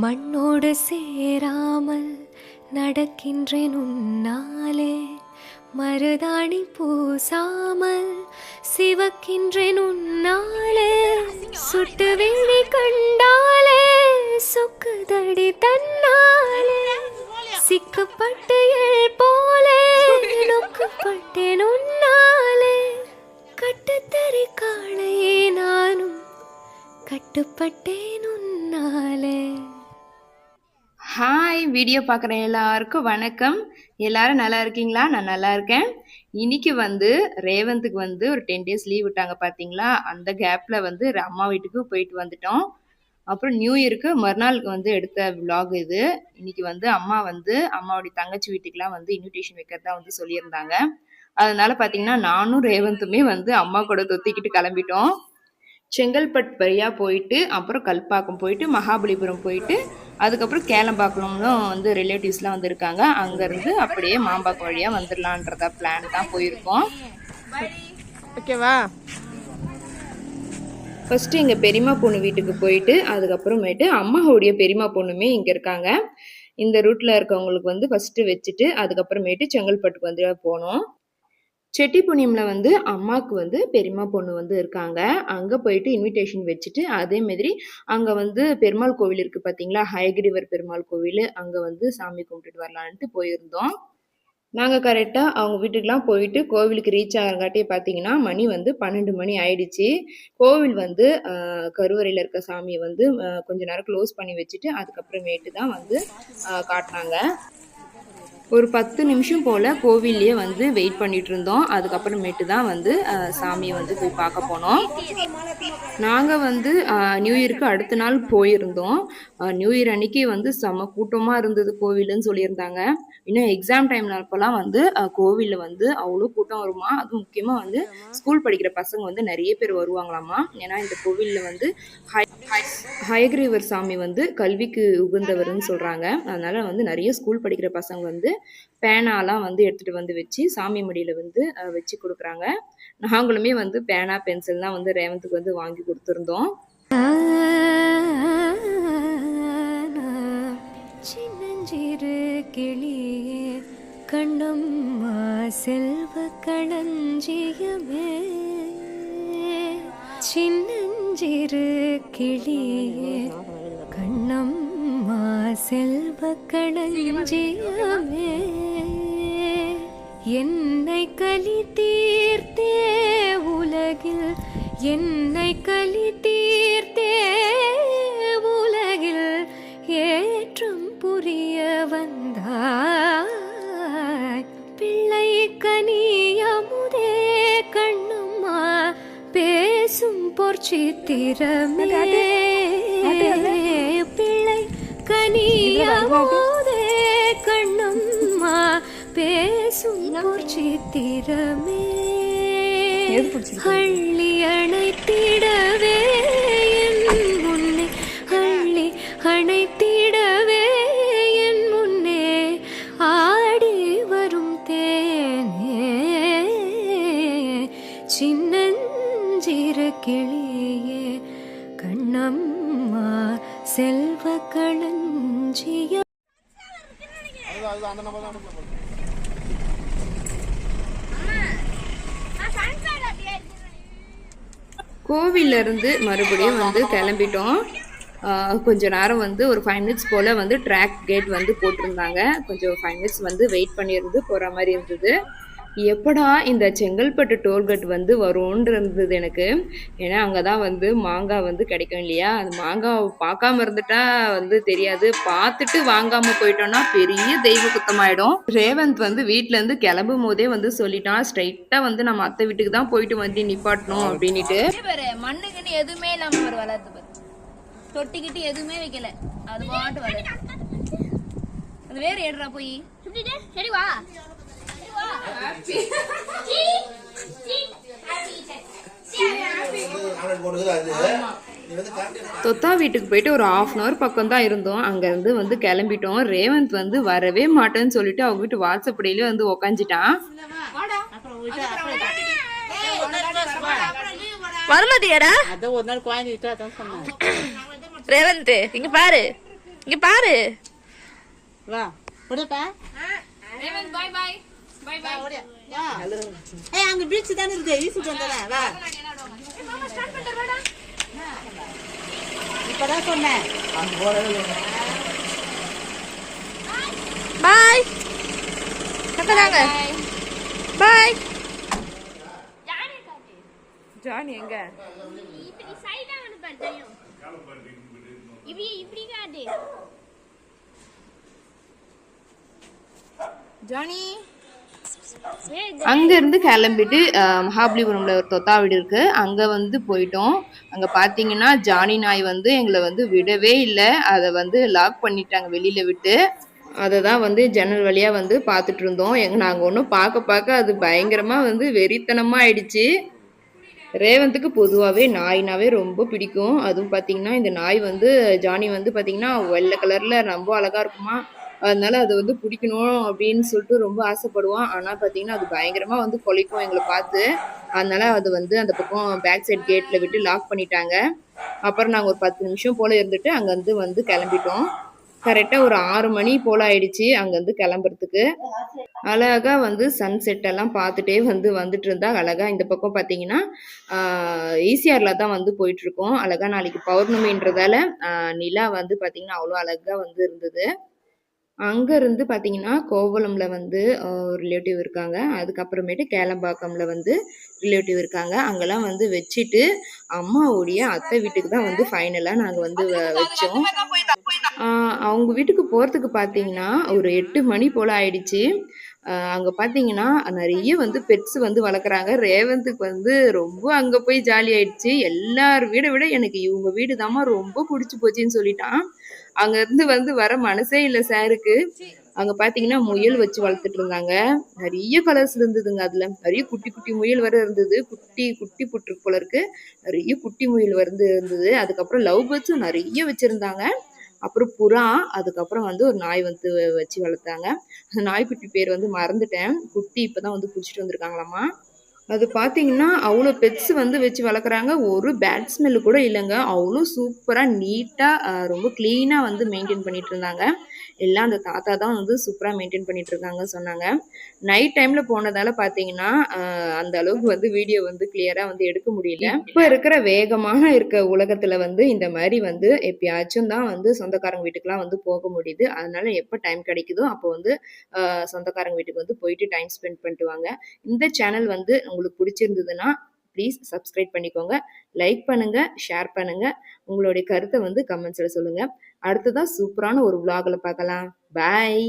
மண்ணோடு சேராமல் நடக்கின்றேன் உன்னாலே. மருதாணி பூசாமல் சிவக்கின்றேன் உன்னாலே. சுட்டு வெளி கண்டாலே சொக்குதடி தன்னாலே. சிக்கப்பட்டு எல் போலே நொக்கப்பட்டேன் உன்னாலே. கட்டுத்தறி காணையே நானும் கட்டுப்பட்டேன் உன்னாலே. வீடியோ பார்க்குற எல்லாருக்கும் வணக்கம். எல்லாரும் நல்லா இருக்கீங்களா? நான் நல்லா இருக்கேன். இன்னைக்கு வந்து ரேவந்துக்கு வந்து ஒரு டென் டேஸ் லீவ் விட்டாங்க பார்த்தீங்களா அந்த கேப்பில் வந்து அம்மா வீட்டுக்கு போயிட்டு வந்துட்டோம். அப்புறம் நியூ இயருக்கு மறுநாளுக்கு வந்து எடுத்த விலாக் இது. இன்னைக்கு வந்து அம்மா வந்து அம்மாவுடைய தங்கச்சி வீட்டுக்குலாம் வந்து இன்விடேஷன் வைக்கிறதா வந்து சொல்லியிருந்தாங்க. அதனால பார்த்தீங்கன்னா நானும் ரேவந்துமே வந்து அம்மா கூட தொத்திக்கிட்டு கிளம்பிட்டோம். செங்கல்பட்டு வழியாக போயிட்டு அப்புறம் கல்பாக்கம் போயிட்டு மகாபலிபுரம் போயிட்டு அதுக்கப்புறம் கேளம்பாக்கம்லும் வந்து ரிலேட்டிவ்ஸ்லாம் வந்திருக்காங்க. அங்கேருந்து அப்படியே மாம்பாக்கம் வழியாக வந்துடலான்றத பிளான் தான் போயிருக்கோம். ஓகேவா? ஃபஸ்ட்டு எங்கள் பெரியம்மா பொண்ணு வீட்டுக்கு போயிட்டு அதுக்கப்புறமேட்டு அம்மாவுடைய பெரியம்மா பொண்ணுமே இங்கே இருக்காங்க. இந்த ரூட்டில் இருக்கவங்களுக்கு வந்து ஃபஸ்ட்டு வச்சுட்டு அதுக்கப்புறமேட்டு செங்கல்பட்டுக்கு வந்து போனோம். செட்டிப்புணியமில் வந்து அம்மாவுக்கு வந்து பெரியம்மா பொண்ணு வந்து இருக்காங்க. அங்கே போயிட்டு இன்விடேஷன் வச்சுட்டு அதே மாதிரி அங்கே வந்து பெருமாள் கோவில் இருக்குது பார்த்தீங்களா ஹயகிரிவர் பெருமாள் கோவில். அங்கே வந்து சாமி கும்பிட்டுட்டு வரலான்ட்டு போயிருந்தோம். நாங்கள் கரெக்டாக அவங்க வீட்டுக்கெலாம் போயிட்டு கோவிலுக்கு ரீச் ஆகிறங்காட்டியே பார்த்தீங்கன்னா மணி வந்து பன்னெண்டு மணி ஆயிடுச்சு. கோவில் வந்து கருவறையில் இருக்க சாமியை வந்து கொஞ்ச நேரம் க்ளோஸ் பண்ணி வச்சுட்டு அதுக்கப்புறமேட்டு தான் வந்து காட்டினாங்க. ஒரு பத்து நிமிஷம் போல் கோவில்லையே வந்து வெயிட் பண்ணிட்டு இருந்தோம் அதுக்கப்புறமேட்டு தான் வந்து சாமியை வந்து போய் பார்க்க போனோம். நாங்கள் வந்து நியூ இயருக்கு அடுத்த நாள் போயிருந்தோம். நியூ இயர் அன்னைக்கு வந்து செம கூட்டமாக இருந்தது கோவிலுன்னு சொல்லியிருந்தாங்க. இன்னும் எக்ஸாம் டைம்ல அப்போல்லாம் வந்து கோவிலில் வந்து அவ்வளோ கூட்டம் வருமா? அது முக்கியமாக வந்து ஸ்கூல் படிக்கிற பசங்க வந்து நிறைய பேர் வருவாங்களாமா? ஏன்னா இந்த கோவிலில் வந்து ஹை- ஹயக்ரீவர் சாமி வந்து கல்விக்கு உகந்தவர்னு சொல்கிறாங்க அதனால வந்து நிறைய ஸ்கூல் படிக்கிற பசங்க வந்து பேனாலாம் வந்து எடுத்துகிட்டு வந்து வச்சு சாமி மடியில் வந்து வச்சு கொடுக்குறாங்க. நாங்களுமே வந்து பேனா பென்சில்லாம் வந்து ரேவந்துக்கு வந்து வாங்கி கொடுத்துருந்தோம். சின்னஞ்சிறு கிளியே கண்ணம்மா செல்வ களஞ்சியமே. சின்னஞ்சிறு கிளியே கண்ணம் செல்வ களஞ்சியமே என்னை கலி தீர்த்தே உலகில் என்னை கலி தீர்த்தே உலகில் ஏற்றம் புரிய வந்தாய். பிள்ளை கனியமுதே கண்ணம்மா பேசும் பொற்சித்திரமே. பிள்ளை கனியமுதே கண்ணம்மா பேசும் பொற்சித்திரமே. அள்ளி அணைத்திடவே கோவில்ல இருந்து மறுபடியும் வந்து கிளம்பிட்டோம். கொஞ்ச நேரம் வந்து ஒரு ஃபைவ் மினிட்ஸ் போல் வந்து ட்ராக் கேட் வந்து போட்டிருந்தாங்க. கொஞ்சம் ஃபைவ் மினிட்ஸ் வந்து வெயிட் பண்ணியிருந்து போகிற மாதிரி இருந்தது. எப்படா இந்த செங்கல்பட்டு டோல்கேட் வந்து வரும்னு இருந்தது எனக்கு. ஏன்னா அங்கே தான் வந்து மாங்காய் வந்து கிடைக்கும் இல்லையா? அந்த மாங்காய் பார்க்காம இருந்துட்டா வந்து தெரியாது. பார்த்துட்டு வாங்காம போயிட்டோம்னா பெரிய தெய்வ குத்தமாயிடும். ரேவந்த் வந்து வீட்ல இருந்து கிளம்பும் போதே வந்து சொல்லிட்டான். ஸ்ட்ரைட்டா வந்து நம்ம அத்தை வீட்டுக்கு தான் போயிட்டு வந்து நிப்பாட்டணும் பாரு மண்ணுக்குன்னு எதுவுமே இல்லாம ஒரு வளர்த்து பாரு. தொட்டிக்கிட்டு எதுவுமே வைக்கல. அது பாட்டு வளருது அது வேற ஏடுறா போய். சரி வா. தொத்தா வீட்டுக்கு போயிட்டு ஒரு ஆஃப் அன் ஹவர் பக்கம் தான் இருந்தோம் அங்கேருந்து வந்து கிளம்பிட்டோம். ரேவந்த் வந்து வரவே மாட்டேன்னு சொல்லிட்டு அவங்க வீட்டு வாட்ஸ்அப் டேலே வந்து உக்காந்துட்டான். வரமாட்டியாடா ரேவந்த் இங்க பாரு. இங்க பாரு. வா பாய் பாய் ஏய் அங்க பீச் தானே இருக்கு வீசிட்டு வந்தேன் வா இப்பதான் சொன்னேன் பாய் கத்தறாங்க பாய் ஜானி எங்க? இப்படி சைடா வந்து பாரு தெரியும் இப்படி இப்படி காட்டு. ஜானி அங்கேருந்து கிளம்பிட்டு மகாபலிபுரம்ல ஒரு தொத்தா வீடு இருக்கு. அங்கே வந்து போயிட்டோம். அங்கே பார்த்தீங்கன்னா ஜானி நாய் வந்து எங்களை வந்து விடவே இல்லை. அதை வந்து லாக் பண்ணிட்டாங்க வெளியில விட்டு. அதை தான் வந்து ஜன்னல் வழியாக வந்து பார்த்துட்டு இருந்தோம். எங்க நாங்கள் ஒன்றும் பார்க்க பார்க்க அது பயங்கரமாக வந்து வெறித்தனமாக ஆயிடுச்சு. ரேவந்துக்கு பொதுவாகவே நாய்னாவே ரொம்ப பிடிக்கும். அதுவும் பார்த்தீங்கன்னா இந்த நாய் வந்து ஜானி வந்து பார்த்தீங்கன்னா வெள்ளை கலரில் ரொம்ப அழகாக இருக்குமா. அதனால அது வந்து பிடிக்கணும் அப்படின்னு சொல்லிட்டு ரொம்ப ஆசைப்படுவான். ஆனால் பார்த்தீங்கன்னா அது பயங்கரமாக வந்து கொலைக்கும் எங்களை பார்த்து. அதனால அது வந்து அந்த பக்கம் பேக் சைட் கேட்டில் விட்டு லாக் பண்ணிட்டாங்க. அப்புறம் நாங்கள் ஒரு பத்து நிமிஷம் போல் இருந்துட்டு அங்கேருந்து வந்து கிளம்பிட்டோம். கரெக்டாக ஒரு ஆறு மணி போல் ஆயிடுச்சு அங்கேருந்து கிளம்புறதுக்கு. அழகா வந்து சன்செட் எல்லாம் பார்த்துட்டே வந்து வந்துட்டு இருந்தா. அழகா இந்த பக்கம் பார்த்தீங்கன்னா ஈசிஆர்ல தான் வந்து போயிட்டு இருக்கோம். அழகா நாளைக்கு பௌர்ணமின்றதால நிலா வந்து பார்த்தீங்கன்னா அவ்வளோ அழகா வந்து இருந்தது. அங்கேருந்து பார்த்தீங்கன்னா கோவளம்ல வந்து ரிலேட்டிவ் இருக்காங்க. அதுக்கப்புறமேட்டு கேளம்பாக்கமில் வந்து ரிலேட்டிவ் இருக்காங்க. அங்கெல்லாம் வந்து வச்சுட்டு அம்மாவுடைய அத்தை வீட்டுக்கு தான் வந்து ஃபைனலாக நாங்கள் வந்து வ- வச்சோம். அவங்க வீட்டுக்கு போகிறதுக்கு பார்த்தீங்கன்னா ஒரு எட்டு மணி போல் ஆயிடுச்சு. அங்கே பார்த்தீங்கன்னா நிறைய வந்து பெட்ஸ் வந்து வளர்க்குறாங்க. ரேவந்துக்கு வந்து ரொம்ப அங்கே போய் ஜாலி ஆயிடுச்சு எல்லார் வீடை விட எனக்கு இவங்க வீடு தாம்மா ரொம்ப பிடிச்சி போச்சுன்னு சொல்லிட்டான். அங்க இருந்து வந்து வர மனசே இல்லை சாருக்கு. அங்க பாத்தீங்கன்னா முயல் வச்சு வளர்த்துட்டு இருந்தாங்க. நிறைய கலர்ஸ் இருந்ததுங்க அதுல. நிறைய குட்டி குட்டி முயல் வர இருந்தது. குட்டி குட்டி புற்றுக்கு போல இருக்கு. நிறைய குட்டி முயல் வந்து இருந்தது. அதுக்கப்புறம் லவ் பேர்ட்ஸும் நிறைய வச்சிருந்தாங்க. அப்புறம் புறா அதுக்கப்புறம் வந்து ஒரு நாய் வந்து வச்சு வளர்த்தாங்க. அந்த நாய்க்குட்டி பேர் வந்து மறந்துட்டேன். குட்டி இப்பதான் வந்து பிடிச்சிட்டு வந்திருக்காங்களாமா? அது பார்த்தீங்கன்னா அவ்வளோ பெட்ஸ் வந்து வச்சு வளர்க்குறாங்க. ஒரு பேட் ஸ்மெல்லு கூட இல்லைங்க. அவ்வளோ சூப்பராக நீட்டாக ரொம்ப க்ளீனாக வந்து மெயின்டைன் பண்ணிட்டு இருந்தாங்க. எல்லாம் அந்த தாத்தா தான் வந்து சூப்பராக மெயின்டைன் பண்ணிட்டு இருக்காங்க சொன்னாங்க. நைட் டைமில் போனதால பார்த்தீங்கன்னா அந்த அளவுக்கு வந்து வீடியோ வந்து கிளியராக வந்து எடுக்க முடியல. இப்போ இருக்கிற வேகமாக இருக்க உலகத்தில் வந்து இந்த மாதிரி வந்து எப்பயாச்சும் தான் வந்து சொந்தக்காரங்க வீட்டுக்கெலாம் வந்து போக முடியுது. அதனால எப்போ டைம் கிடைக்குதோ அப்போ வந்து சொந்தக்காரங்க வீட்டுக்கு வந்து போயிட்டு டைம் ஸ்பெண்ட் பண்ணிட்டு வாங்க. இந்த சேனல் வந்து உங்களுக்கு பிடிச்சிருந்ததுன்னா ப்ளீஸ் சப்ஸ்கிரைப் பண்ணிக்கோங்க. லைக் பண்ணுங்க ஷேர் பண்ணுங்க. உங்களுடைய கருத்தை வந்து கமெண்ட்ஸில் சொல்லுங்க. அடுத்ததான் சூப்பரான ஒரு vlogல பார்க்கலாம். பாய்